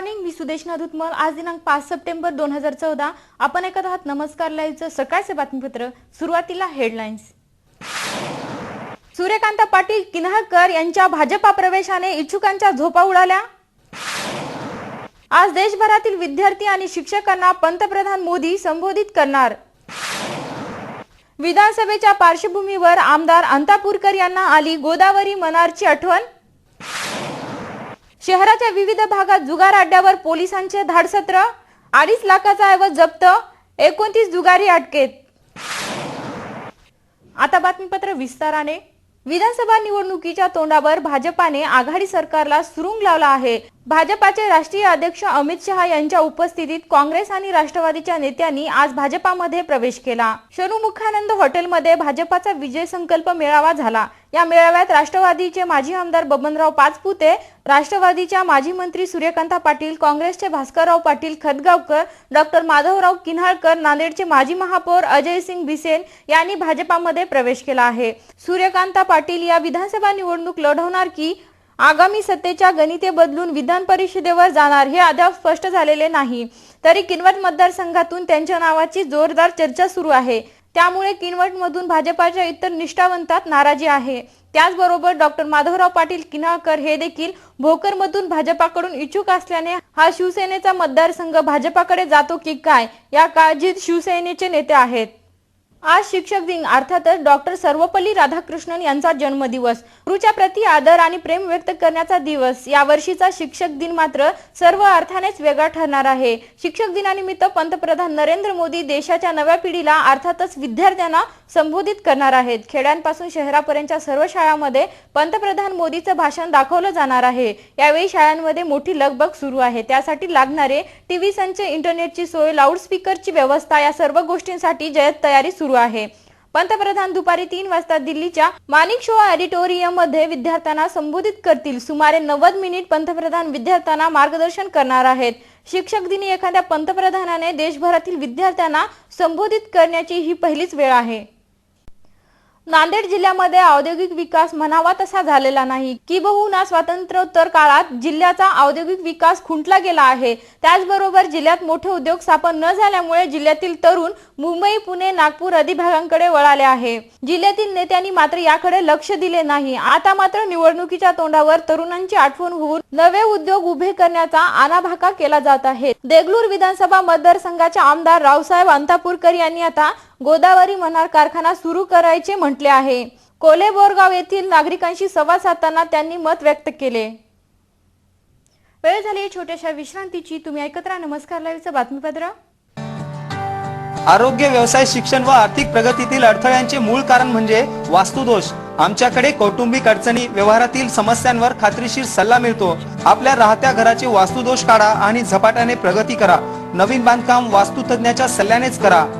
Morning मी सुदेश धुतमल आज दिनांक पाच सप्टेंबर दोन हजार चौदा. आपण ऐकत आहात नमस्कार लाईव्हचं सकाळचे बातमीपत्र. सुरुवातीला हेडलाईन्स. सूर्यकांत पाटील किन्हाळकर यांच्या भाजपा प्रवेशाने इच्छुकांच्या झोपा उडाल्या? आज देशभरातील विद्यार्थी आणि शिक्षकांना पंतप्रधान मोदी संबोधित करणार? विधानसभेच्या पार्श्वभूमीवर आमदार अंतापूरकर यांना आली गोदावरी मनारची आठवण? शहराच्या विविध भागात जुगार अड्ड्यावर पोलिसांचे धाडसत्र अडीच लाखाचा ऐवज जप्त एकोणतीस जुगारी अटकेत. आता बातमीपत्र विस्ताराने. विधानसभा निवडणुकीच्या तोंडावर भाजपाने आघाडी सरकारला सुरुंग लावला आहे. भाजपाचे राष्ट्रीय अध्यक्ष अमित शहा यांच्या उपस्थितीत काँग्रेस आणि राष्ट्रवादीच्या नेत्यांनी आज भाजपामध्ये प्रवेश केला. शनुमुखानंद हॉटेलमध्ये भाजपाचा विजय संकल्प मेळावा झाला. या मेळाव्यात राष्ट्रवादीचे माजी आमदार बबनराव पाचपुते राष्ट्रवादीच्या माजी मंत्री सूर्यकांता पाटील काँग्रेसचे भास्करराव पाटील खतगावकर डॉक्टर माधवराव किन्हाळकर नांदेडचे माजी महापौर अजय सिंग बिसेन यांनी भाजपामध्ये प्रवेश केला आहे. सूर्यकांता पाटील या विधानसभा निवडणूक लढवणार की आगामी सत्तेच्या गणिते बदलून विधान परिषदेवर जाणार हे अद्याप स्पष्ट झालेले नाही. तरी किनवट मतदारसंघातून त्यांच्या नावाची जोरदार चर्चा सुरू आहे. त्यामुळे किनवट मधून भाजपाच्या इतर निष्ठावंतात नाराजी आहे. त्याचबरोबर डॉक्टर माधवराव पाटील किनाळकर हे देखील भोकरमधून भाजपाकडून इच्छुक असल्याने हा शिवसेनेचा मतदारसंघ भाजपाकडे जातो की काय या काळजीत शिवसेनेचे नेते आहेत. आज शिक्षक दिन अर्थातच डॉक्टर सर्वपल्ली राधाकृष्णन यांचा जन्मदिवस. गुरुच्या प्रती आदर आणि प्रेम व्यक्त करण्याचा दिवस. या वर्षीचा शिक्षक दिन मात्र सर्व अर्थानेच वेगळा ठरणार आहे. शिक्षक दिनानिमित्त पंतप्रधान नरेंद्र मोदी देशाच्या नव्या पिढीला अर्थातच विद्यार्थ्यांना संबोधित करणार आहेत. खेड्यांपासून शहरापर्यंतच्या सर्व शाळांमध्ये पंतप्रधान मोदीचं भाषण दाखवलं जाणार आहे. यावेळी शाळांमध्ये मोठी लगबग सुरू आहे. त्यासाठी लागणारे टीव्ही संच इंटरनेटची सोय लाऊडस्पीकरची व्यवस्था या सर्व गोष्टींसाठी जयत तयारी सुरू आहे. पंतप्रधान दुपारी तीन वाजता दिल्लीच्या माणिक शो ऑडिटोरियममध्ये विद्यार्थ्यांना संबोधित करतील. सुमारे नव्वद मिनिट पंतप्रधान विद्यार्थ्यांना मार्गदर्शन करणार आहेत. शिक्षक दिनी एखाद्या पंतप्रधानाने देशभरातील विद्यार्थ्यांना संबोधित करण्याची ही पहिलीच वेळ आहे. नांदेड जिल्ह्यामध्ये औद्योगिक विकास म्हणावा तसा झालेला नाही. किबहुना स्वातंत्र्योत्तर काळात जिल्ह्याचा औद्योगिक विकास खुंटला गेला आहे. त्याचबरोबर जिल्ह्यात मोठे उद्योग स्थापन न झाल्यामुळे जिल्ह्यातील तरुण मुंबई पुणे नागपूर आदी भागांकडे वळाले आहे. जिल्ह्यातील नेत्यांनी मात्र याकडे लक्ष दिले नाही. आता मात्र निवडणुकीच्या तोंडावर तरुणांची आठवण होऊन नवे उद्योग उभे करण्याचा आनाभाका केला जात आहे. देगलूर विधानसभा मतदारसंघाचे आमदार रावसाहेब अंतापूरकर यांनी आता गोदावरी मनार कारखाना सुरू करायचे म्हटले आहे. कोले बोरगाव येथील नागरिकांशी संवाद साधताना त्यांनी मत व्यक्त केले. वेळ झाली छोट्याशा विश्रांतीची. तुम्ही ऐकत राहा नमस्कार लाईव्हचं बातमीपत्र. आरोग्य व्यवसाय शिक्षण व आर्थिक प्रगतीतील अडथळ्यांचे मूळ कारण म्हणजे वास्तुदोष. आमच्याकडे कौटुंबिक अडचणी व्यवहारातील समस्यांवर खात्रीशीर सल्ला मिळतो. आपल्या राहत्या घराचे वास्तुदोष काढा आणि झपाट्याने प्रगती करा. नवीन बांधकाम वास्तुतज्ञाच्या सल्ल्यानेच करा.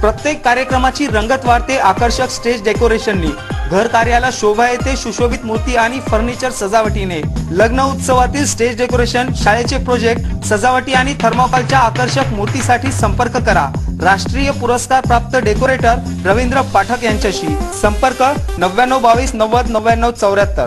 प्रत्येक कार्यक्रमाची रंगत वाढते आकर्षक स्टेज डेकोरेशननी. घर कार्याला शोभा येते सुशोभित मूर्ती आणि फर्निचर सजावटीने. लग्न उत्सवातील स्टेज डेकोरेशन शाळेचे प्रोजेक्ट सजावटी आणि थर्मोकॉलच्या आकर्षक मूर्तीसाठी संपर्क करा. राष्ट्रीय पुरस्कार प्राप्त डेकोरेटर रवींद्र पाठक यांच्याशी. संपर्क नव्याण्णव बावीस नव्वद नव्याण्णव चौऱ्याहत्तर.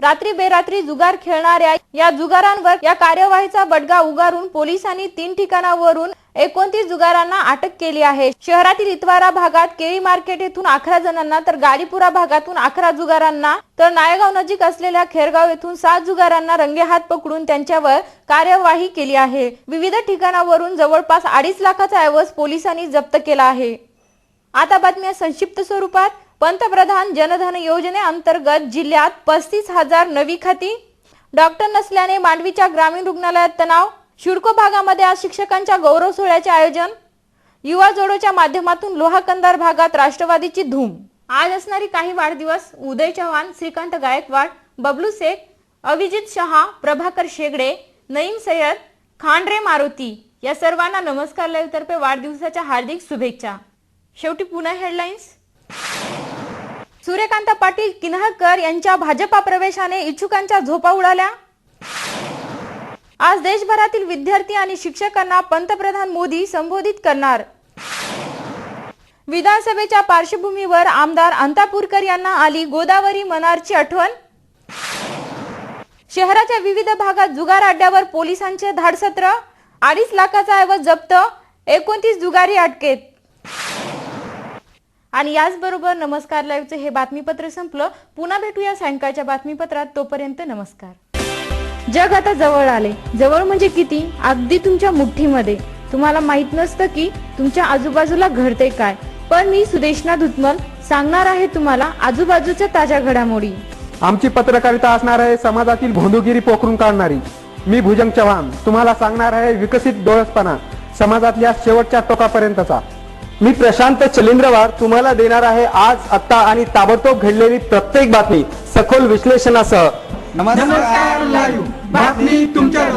रात्री बेरात्री जुगार खेळणाऱ्या या जुगारांवर या कार्यवाहीचा बडगा उगारून पोलिसांनी तीन ठिकाणावरून एकोणतीस जुगारांना अटक केली आहे. शहरातील इतवारा भागात केळी मार्केट येथून अकरा जणांना तर गाडीपुरा भागातून अकरा जुगारांना तर नायगाव नजीक असलेल्या खेरगाव येथून सात जुगारांना रंगेहात पकडून त्यांच्यावर कार्यवाही केली आहे. विविध ठिकाणावरून जवळपास अडीच लाखाचा ऐवज पोलिसांनी जप्त केला आहे. आता बातम्या संक्षिप्त स्वरूपात. पंतप्रधान जनधन योजनेअंतर्गत जिल्ह्यात पस्तीस हजार नवी खाती डॉक्टर नसल्याने मांडवीच्या ग्रामीण रुग्णालयात तणाव शिडको भागामध्ये आज शिक्षकांच्या गौरव सोहळ्याचे आयोजन युवा जोडोच्या माध्यमातून लोहा कंदार भागात राष्ट्रवादीची धूम. आज असणारी काही वाढदिवस उदय चव्हाण श्रीकांत गायकवाड बबलू शेख अभिजित शहा प्रभाकर शेगडे नईम सय्यद खांडरे मारुती या सर्वांना नमस्कार लाईव्हतर्फे वाढदिवसाच्या हार्दिक शुभेच्छा. शेवटी पुन्हा हेडलाईन्स सूर्यकांत पाटील किन्हकर यांच्या भाजपा प्रवेशाने इच्छुकांच्या झोपा उडाल्या. आज देशभरातील विद्यार्थी आणि शिक्षकांना पंतप्रधान मोदी संबोधित करणार. विधानसभेच्या पार्श्वभूमीवर आमदार अंतापूरकर यांना आली गोदावरी मनारची आठवण. शहराच्या विविध भागात जुगार अड्ड्यावर पोलिसांचे धाडसत्र. अडीच लाखाचा ऐवज जप्त. एकोणतीस जुगारी अटकेत. आणि याचबरोबर नमस्कार लाईव्हचं हे बातमीपत्र संपलं. पुन्हा भेटूया सायंकाळच्या बातमीपत्रात. तोपर्यंत नमस्कार. जग आता जवळ आले. जवळ म्हणजे किती? अगदी तुमच्या मुठ्ठीमध्ये. तुम्हाला माहीत नसतं की तुमच्या आजूबाजूला घडते काय. पण मी सुदेशना धुतमल सांगणार आहे तुम्हाला आजूबाजूच्या ताज्या घडामोडी. आमची पत्रकारिता असणार आहे समाजातील भोंदूगिरी पोखरून काढणारी. मी भुजंग चव्हाण. तुम्हाला सांगणार आहे विकसित डोळसपणा. समाजातल्या शेवटच्या टोकापर्यंतचा. मी प्रशांत चलिंद्रवार तुम्हाला देणार आहे आज आत्ता आणि ताबडतोब घडलेली प्रत्येक बातमी सखोल विश्लेषणासह. नमस्कार बातमी तुमच्या